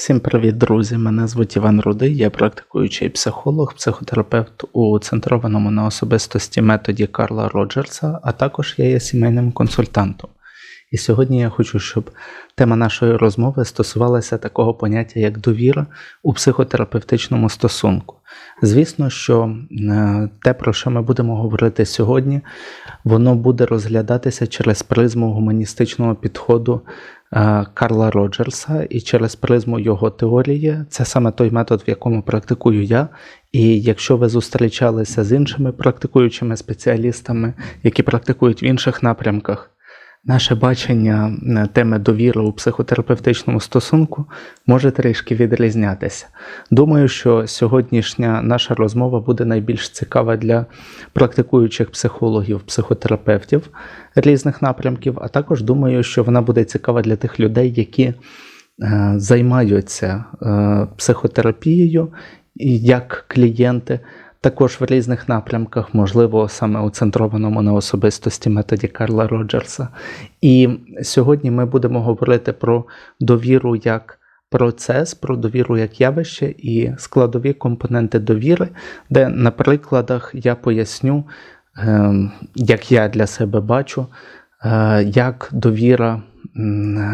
Всім привіт, друзі! Мене звуть Іван Рудий, я практикуючий психолог, психотерапевт у центрованому на особистості методі Карла Роджерса, а також я є сімейним консультантом. І сьогодні я хочу, щоб тема нашої розмови стосувалася такого поняття, як довіра у психотерапевтичному стосунку. Звісно, що е, те, про що ми будемо говорити сьогодні, воно буде розглядатися через призму гуманістичного підходу е, Карла Роджерса і через призму його теорії. Це саме той метод, в якому практикую я. І якщо ви зустрічалися з іншими практикуючими спеціалістами, які практикують в інших напрямках, Наше бачення теми довіри у психотерапевтичному стосунку може трішки відрізнятися. Думаю, що сьогоднішня наша розмова буде найбільш цікава для практикуючих психологів, психотерапевтів різних напрямків, а також думаю, що вона буде цікава для тих людей, які е, займаються е, психотерапією як клієнти також в різних напрямках, можливо, саме у центрованому на особистості методі Карла Роджерса. І сьогодні ми будемо говорити про довіру як процес, про довіру як явище і складові компоненти довіри, де на прикладах я поясню, ем, як я для себе бачу, е, як довіра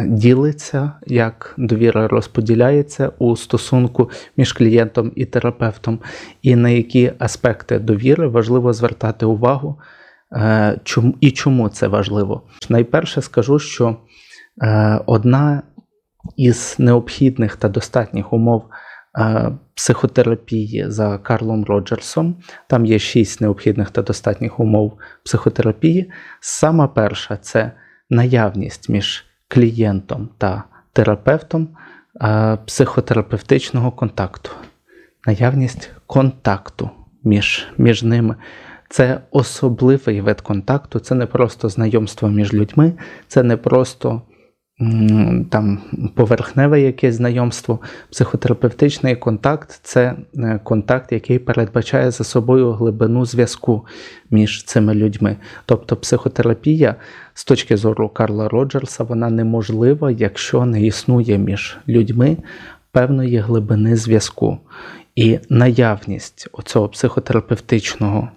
ділиться, як довіра розподіляється у стосунку між клієнтом і терапевтом, і на які аспекти довіри важливо звертати увагу, е, і чому це важливо. Найперше скажу, що е, одна із необхідних та достатніх умов. Е, психотерапії за Карлом Роджерсом, там є шість необхідних та достатніх умов психотерапії. Сама перша це наявність між клієнтом та терапевтом психотерапевтичного контакту, наявність контакту між, між ними. Це особливий вид контакту, це не просто знайомство між людьми, це не просто там поверхневе якесь знайомство, психотерапевтичний контакт це е, контакт, який передбачає за собою глибину зв'язку між цими людьми. Тобто психотерапія з точки зору Карла Роджерса вона неможлива, якщо не існує між людьми певної глибини зв'язку. І наявність оцього психотерапевтичного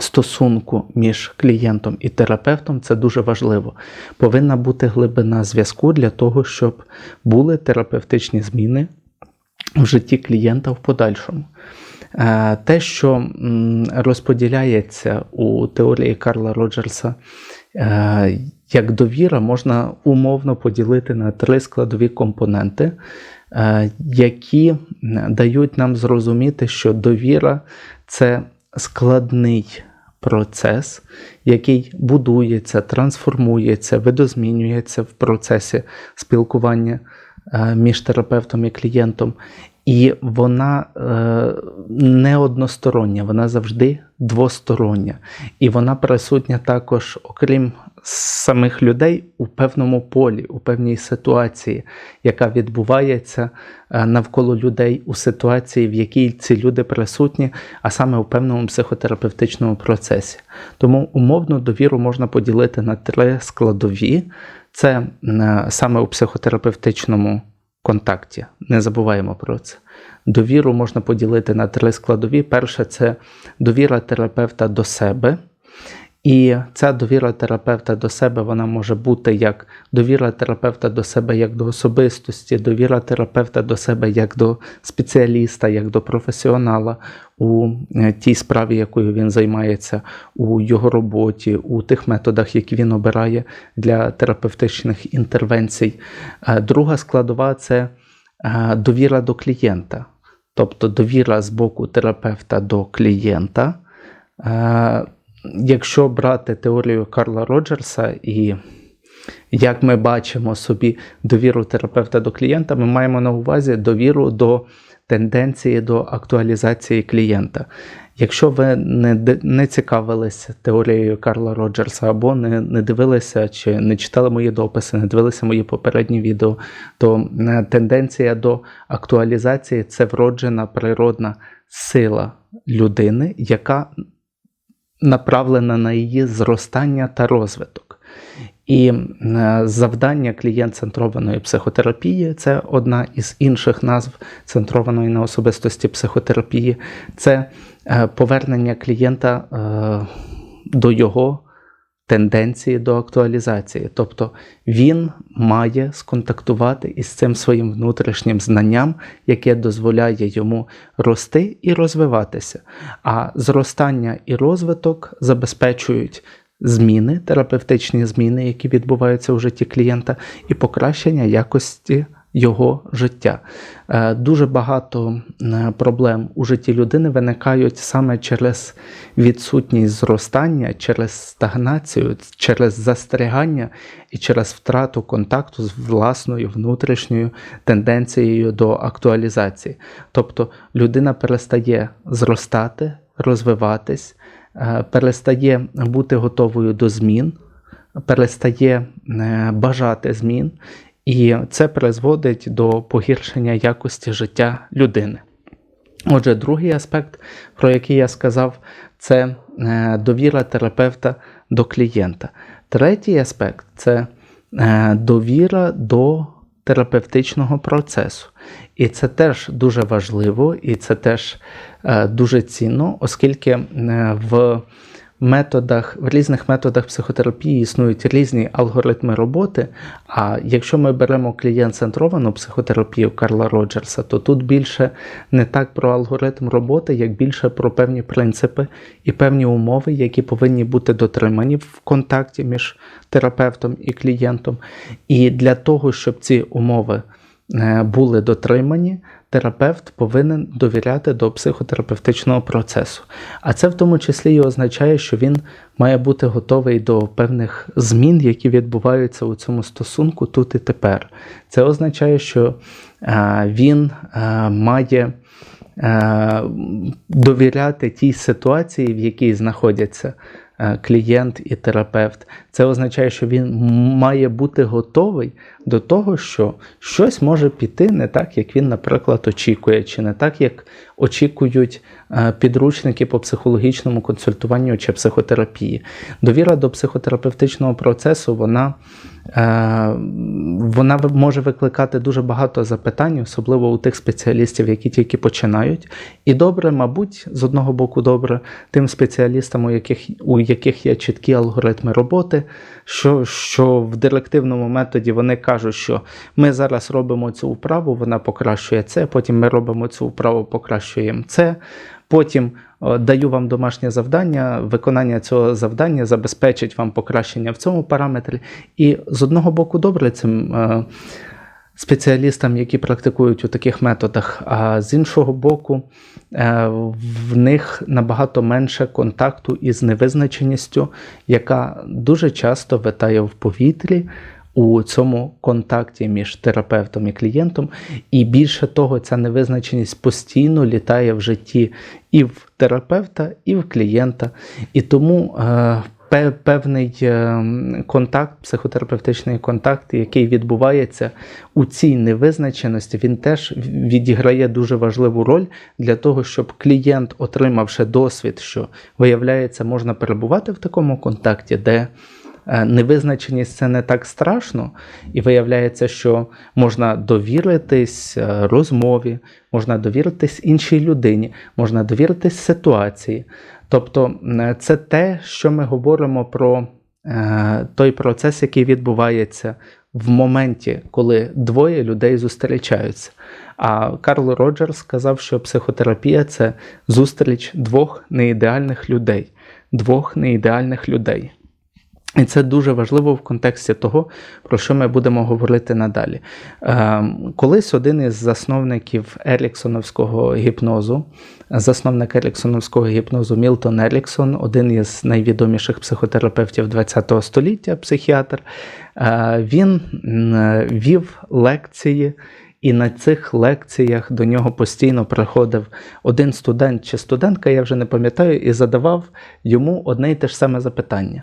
стосунку між клієнтом і терапевтом це дуже важливо. Повинна бути глибина зв'язку для того, щоб були терапевтичні зміни в житті клієнта в подальшому. Е, те, що розподіляється у теорії Карла Роджерса е, як довіра, можна умовно поділити на три складові компоненти, е, які дають нам зрозуміти, що довіра це складний процес, який будується, трансформується, видозмінюється в процесі спілкування е, між терапевтом і клієнтом. І вона е, не одностороння, вона завжди двостороння. І вона присутня також, окрім самих людей, у певному полі, у певній ситуації, яка відбувається е, навколо людей у ситуації, в якій ці люди присутні, а саме у певному психотерапевтичному процесі. Тому умовну довіру можна поділити на три складові: це е, саме у психотерапевтичному контакті. Не забуваємо про це. Довіру можна поділити на три складові. Перше це довіра терапевта до себе. І ця довіра терапевта до себе вона може бути як довіра терапевта до себе як до особистості, довіра терапевта до себе як до спеціаліста, як до професіонала у е, тій справі, якою він займається, у його роботі, у тих методах, які він обирає для терапевтичних інтервенцій. Е, друга складова це е, довіра до клієнта, тобто довіра з боку терапевта до клієнта. Якщо брати теорію Карла Роджерса і як ми бачимо собі довіру терапевта до клієнта, ми маємо на увазі довіру до тенденції до актуалізації клієнта. Якщо ви не не цікавилися теорією Карла Роджерса, або не не дивилися чи не читали мої дописи, не дивилися мої попередні відео, то е, тенденція до актуалізації це вроджена природна сила людини, яка направлена на її зростання та розвиток. І е, завдання клієнт-центрованої психотерапії це одна із інших назв центрованої на особистості психотерапії, це е, повернення клієнта е, до його тенденції до актуалізації. Тобто він має сконтактувати із цим своїм внутрішнім знанням, яке дозволяє йому рости і розвиватися. А зростання і розвиток забезпечують. Зміни, терапевтичні зміни, які відбуваються у житті клієнта, і покращення якості його життя. Е, дуже багато е, проблем у житті людини виникають саме через відсутність зростання, через стагнацію, через застерігання і через втрату контакту з власною внутрішньою тенденцією до актуалізації. Тобто людина перестає зростати, розвиватись, е, перестає бути готовою до змін. Перестає бажати змін і це призводить до погіршення якості життя людини. Отже, другий аспект, про який я сказав, це е, довіра терапевта до клієнта. Третій аспект це е, довіра до терапевтичного процесу. І це теж дуже важливо, і це теж е, дуже цінно, оскільки в методах, в різних методах психотерапії існують різні алгоритми роботи. А якщо ми беремо клієнт-центровану психотерапію Карла Роджерса, то тут більше не так про алгоритм роботи, як більше про певні принципи і певні умови, які повинні бути дотримані в контакті між терапевтом і клієнтом. І для того, щоб ці умови е, були дотримані, терапевт повинен довіряти до психотерапевтичного процесу. А це в тому числі і означає, що він має бути готовий до певних змін, які відбуваються у цьому стосунку тут і тепер. Це означає, що е, він е, має. Е, довіряти тій ситуації, в якій знаходяться клієнт і терапевт. Це означає, що він має бути готовий до того, що щось може піти не так, як він, наприклад, очікує, чи не так, як очікують е, підручники по психологічному консультуванню чи психотерапії. Довіра до психотерапевтичного процесу, вона. Е, вона може викликати дуже багато запитань, особливо у тих спеціалістів, які тільки починають. І добре, мабуть, з одного боку, добре тим спеціалістам, у яких у яких є чіткі алгоритми роботи, що що в директивному методі вони кажуть, що ми зараз робимо цю вправу, вона покращує це, потім ми робимо цю вправу, покращуємо це. Потім Е, даю вам домашнє завдання, виконання цього завдання забезпечить вам покращення в цьому параметрі. І з одного боку, добре цим е, спеціалістам, які практикують у таких методах, а з іншого боку, е, в них набагато менше контакту із невизначеністю, яка дуже часто витає в повітрі у цьому контакті між терапевтом і клієнтом, і більше того, ця невизначеність постійно літає в житті і в терапевта, і в клієнта. І тому е, певний е, контакт, психотерапевтичний контакт, який відбувається у цій невизначеності, він теж відіграє дуже важливу роль для того, щоб клієнт, отримавши досвід, що виявляється, можна перебувати в такому контакті, де невизначеність це не так страшно, і виявляється, що можна довіритись е, розмові, можна довіритись іншій людині, можна довіритись ситуації. Тобто е, це те, що ми говоримо про той процес, який відбувається в моменті, коли двоє людей зустрічаються. А Карл Роджерс сказав, що психотерапія це зустріч двох неідеальних людей. Двох неідеальних людей. І це дуже важливо в контексті того, про що ми будемо говорити надалі. Ем, колись один із засновників Еріксоновського гіпнозу, засновник Еріксоновського гіпнозу Мілтон Еріксон, один із найвідоміших психотерапевтів ХХ століття, психіатр, е, він вів лекції. І на цих лекціях до нього постійно приходив один студент чи студентка, я вже не пам'ятаю, і задавав йому одне й те ж саме запитання.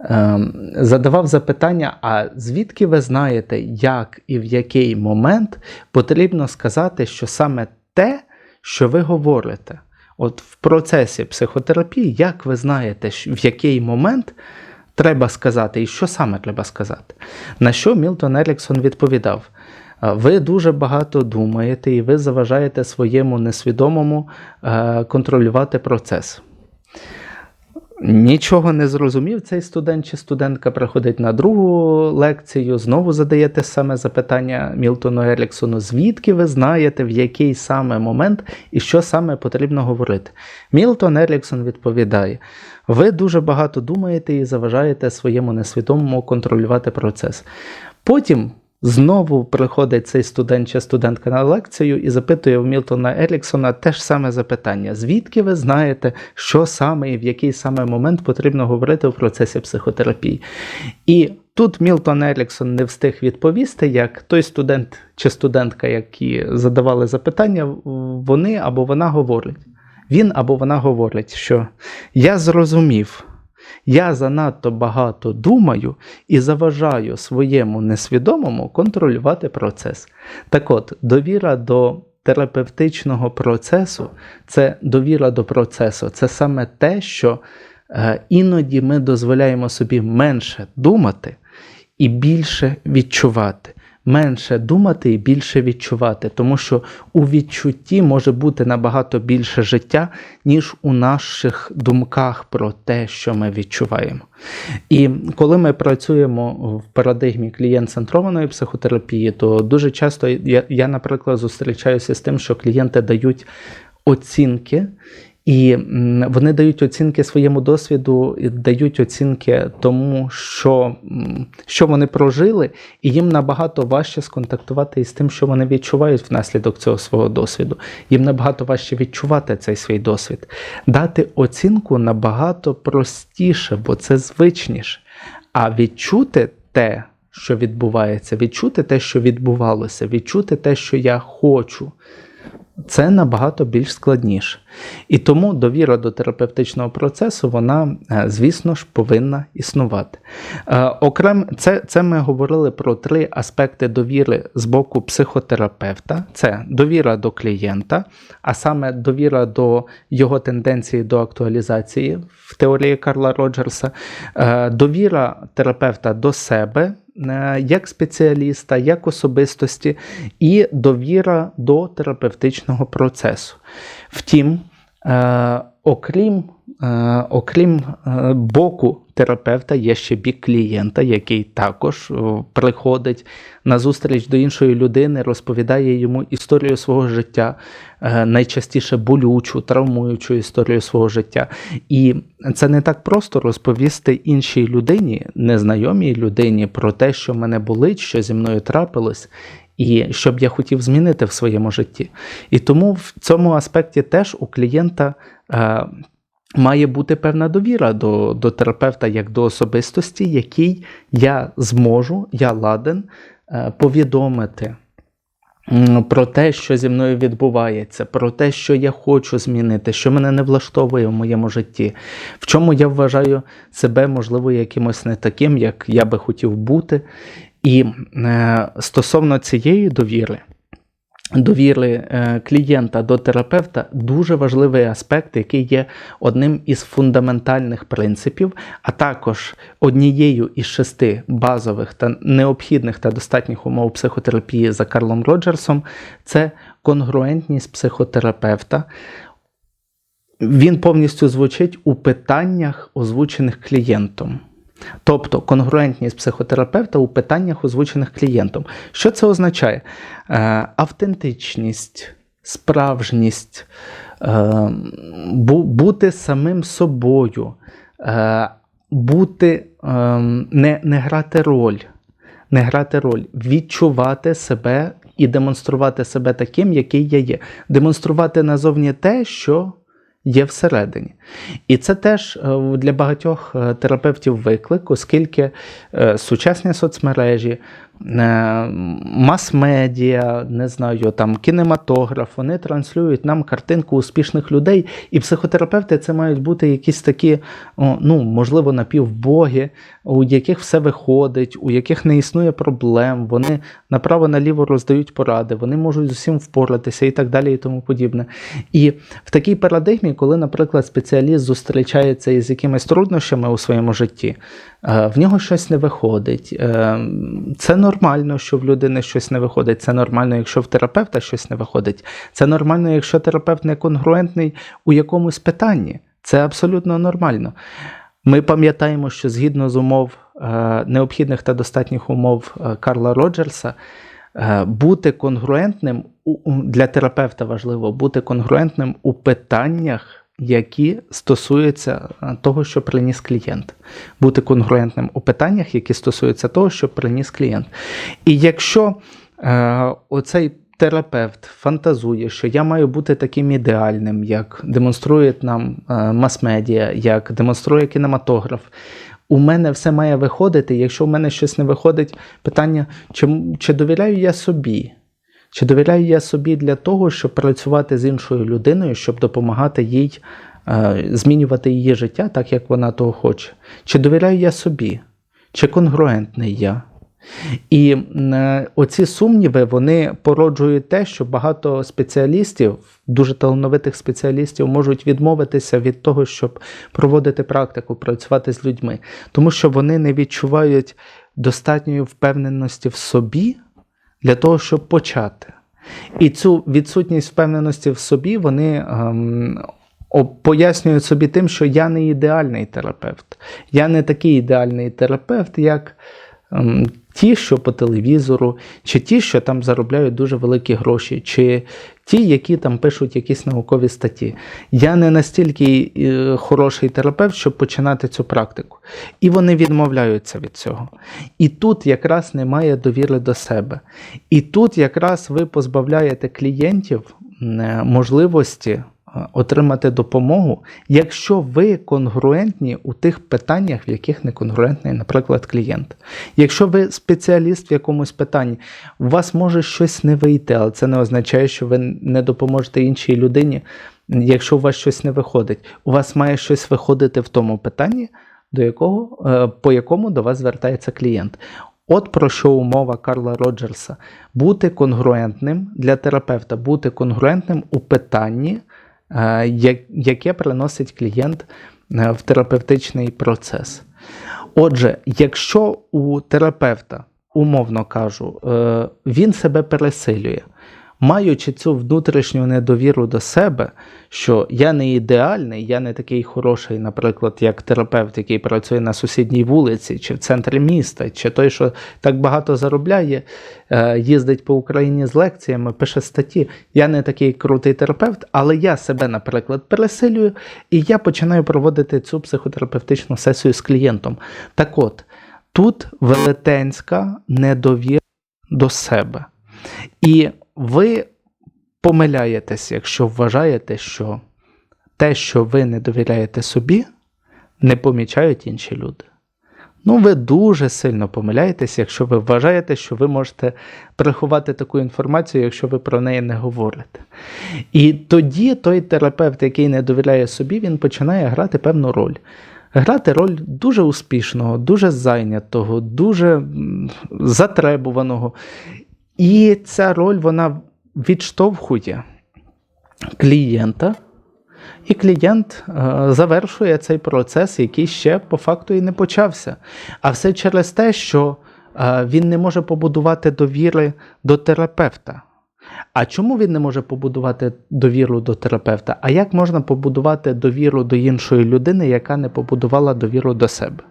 Ем, задавав запитання: а звідки ви знаєте, як і в який момент потрібно сказати, що саме те, що ви говорите, от в процесі психотерапії, як ви знаєте, в який момент треба сказати, і що саме треба сказати. На що Мілтон Еріксон відповідав? «Е, Ви дуже багато думаєте, і ви заважаєте своєму несвідомому е, контролювати процес. Нічого не зрозумів цей студент чи студентка приходить на другу лекцію, знову задає те саме запитання Мілтону Еріксону, звідки ви знаєте, в який саме момент і що саме потрібно говорити. Мілтон Еріксон відповідає: ви дуже багато думаєте і заважаєте своєму несвідомому контролювати процес. Потім Знову приходить цей студент чи студентка на лекцію і запитує в Мілтона Еріксона те ж саме запитання: звідки ви знаєте, що саме і в який саме момент потрібно говорити в процесі психотерапії? І тут Мілтон Еріксон не встиг відповісти, як той студент чи студентка, які задавали запитання, вони або вона говорить. Він або вона говорить, що я зрозумів. Я занадто багато думаю і заважаю своєму несвідомому контролювати процес. Так от, довіра до терапевтичного процесу це довіра до процесу, це саме те, що е, іноді ми дозволяємо собі менше думати і більше відчувати менше думати і більше відчувати, тому що у відчутті може бути набагато більше життя, ніж у наших думках про те, що ми відчуваємо. І коли ми працюємо в парадигмі клієнт-центрованої психотерапії, то дуже часто я, я, наприклад, зустрічаюся з тим, що клієнти дають оцінки. І вони дають оцінки своєму досвіду, дають оцінки тому, що що вони прожили, і їм набагато важче сконтактувати із тим, що вони відчувають внаслідок цього свого досвіду. Їм набагато важче відчувати цей свій досвід. Дати оцінку набагато простіше, бо це звичніше. А відчути те, що відбувається, відчути те, що відбувалося, відчути те, що я хочу. Це набагато більш складніше. І тому довіра до терапевтичного процесу, вона, е, звісно ж, повинна існувати. Е, окрем, це, це ми говорили про три аспекти довіри з боку психотерапевта: це довіра до клієнта, а саме довіра до його тенденції до актуалізації в теорії Карла Роджерса, е, довіра терапевта до себе. Е, як спеціаліста, як особистості і довіра до терапевтичного процесу. Втім, е, окрім окрім боку терапевта, є ще бік клієнта, який також приходить на зустріч до іншої людини, розповідає йому історію свого життя, найчастіше болючу, травмуючу історію свого життя. І це не так просто розповісти іншій людині, незнайомій людині, про те, що мене болить, що зі мною трапилось. І що б я хотів змінити в своєму житті. І тому в цьому аспекті теж у клієнта е, має бути певна довіра до до терапевта як до особистості, який я зможу, я ладен е, повідомити про те, що зі мною відбувається, про те, що я хочу змінити, що мене не влаштовує в моєму житті, в чому я вважаю себе, можливо, якимось не таким, як я би хотів бути. І е, стосовно цієї довіри, довіри е, клієнта до терапевта дуже важливий аспект, який є одним із фундаментальних принципів, а також однією із шести базових та необхідних та достатніх умов психотерапії за Карлом Роджерсом, це конгруентність психотерапевта. Він повністю звучить у питаннях, озвучених клієнтом. Тобто конгруентність психотерапевта у питаннях, озвучених клієнтом. Що це означає? Е, Автентичність, справжність, е, бути самим собою, е, бути, не, не грати роль, не грати роль, відчувати себе і демонструвати себе таким, який я є. Демонструвати назовні те, що є всередині. І це теж е, для багатьох е, терапевтів виклик, оскільки е, сучасні соцмережі, мас-медіа, не знаю, там кінематограф, вони транслюють нам картинку успішних людей, і психотерапевти це мають бути якісь такі, ну, можливо, напівбоги, у яких все виходить, у яких не існує проблем, вони направо-наліво роздають поради, вони можуть з усім впоратися і так далі, і тому подібне. І в такій парадигмі, коли, наприклад, спеціаліст зустрічається із якимись труднощами у своєму житті, е, в нього щось не виходить. Е, Це нормально, що в людини щось не виходить. Це нормально, якщо в терапевта щось не виходить. Це нормально, якщо терапевт не конгруентний у якомусь питанні. Це абсолютно нормально. Ми пам'ятаємо, що згідно з умов е, необхідних та достатніх умов е, Карла Роджерса, е, бути конгруентним для терапевта важливо бути конгруентним у питаннях, які стосуються е, того, що приніс клієнт. Бути конгруентним у питаннях, які стосуються того, що приніс клієнт. І якщо е, оцей терапевт фантазує, що я маю бути таким ідеальним, як демонструють нам е, мас-медіа, як демонструє кінематограф. У мене все має виходити. Якщо в мене щось не виходить, питання, чи, чи довіряю я собі? Чи довіряю я собі для того, щоб працювати з іншою людиною, щоб допомагати їй е, змінювати її життя так, як вона того хоче? Чи довіряю я собі? Чи конгруентний я? І е, оці сумніви вони породжують те, що багато спеціалістів, дуже талановитих спеціалістів, можуть відмовитися від того, щоб проводити практику, працювати з людьми, тому що вони не відчувають достатньої впевненості в собі для того, щоб почати. І цю відсутність впевненості в собі вони ем, пояснюють собі тим, що я не ідеальний терапевт. Я не такий ідеальний терапевт, як ем, ті, що по телевізору, чи ті, що там заробляють дуже великі гроші, чи ті, які там пишуть якісь наукові статті. Я не настільки е, хороший терапевт, щоб починати цю практику. І вони відмовляються від цього. І тут якраз немає довіри до себе. І тут якраз ви позбавляєте клієнтів е, можливості отримати допомогу, якщо ви конгруентні у тих питаннях, в яких не конгруентний, наприклад, клієнт. Якщо ви спеціаліст в якомусь питанні, у вас може щось не вийти, але це не означає, що ви не допоможете іншій людині, якщо у вас щось не виходить. У вас має щось виходити в тому питанні, до якого, е, по якому до вас звертається клієнт. От про що умова Карла Роджерса: бути конгруентним для терапевта, бути конгруентним у питанні, е, яке приносить клієнт е, в терапевтичний процес. Отже, якщо у терапевта, умовно кажу, е, він себе пересилює, маючи цю внутрішню недовіру до себе, що я не ідеальний, я не такий хороший, наприклад, як терапевт, який працює на сусідній вулиці, чи в центрі міста, чи той, що так багато заробляє, е, їздить по Україні з лекціями, пише статті. Я не такий крутий терапевт, але я себе, наприклад, пересилюю, і я починаю проводити цю психотерапевтичну сесію з клієнтом. Так от, тут велетенська недовіра до себе. І ви помиляєтесь, якщо вважаєте, що те, що ви не довіряєте собі, не помічають інші люди. Ну, ви дуже сильно помиляєтесь, якщо ви вважаєте, що ви можете приховати таку інформацію, якщо ви про неї не говорите. І тоді той терапевт, який не довіряє собі, він починає грати певну роль. Грати роль дуже успішного, дуже зайнятого, дуже затребуваного. І ця роль вона відштовхує клієнта, і клієнт е, завершує цей процес, який ще по факту і не почався. А все через те, що е, він не може побудувати довіри до терапевта. А чому він не може побудувати довіру до терапевта? А як можна побудувати довіру до іншої людини, яка не побудувала довіру до себе?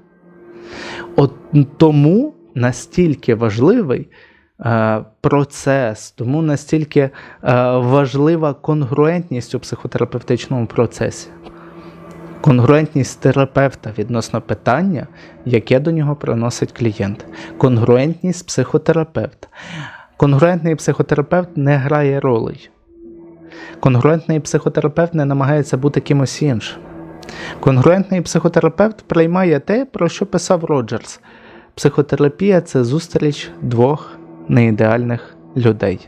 От тому настільки важливий процес, тому настільки е, важлива конгруентність у психотерапевтичному процесі. Конгруентність терапевта відносно питання, яке до нього приносить клієнт. Конгруентність психотерапевта. Конгруентний психотерапевт не грає ролей. Конгруентний психотерапевт не намагається бути кимось іншим. Конгруентний психотерапевт приймає те, про що писав Роджерс. Психотерапія це зустріч двох неідеальних людей.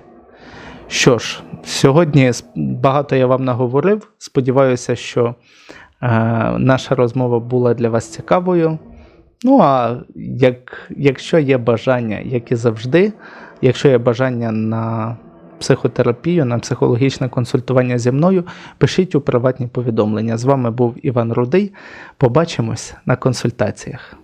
Що ж, сьогодні багато я вам наговорив. Сподіваюся, що е, наша розмова була для вас цікавою. Ну а як, якщо є бажання, як і завжди, якщо є бажання на психотерапію, на психологічне консультування зі мною, пишіть у приватні повідомлення. З вами був Іван Рудий. Побачимось на консультаціях.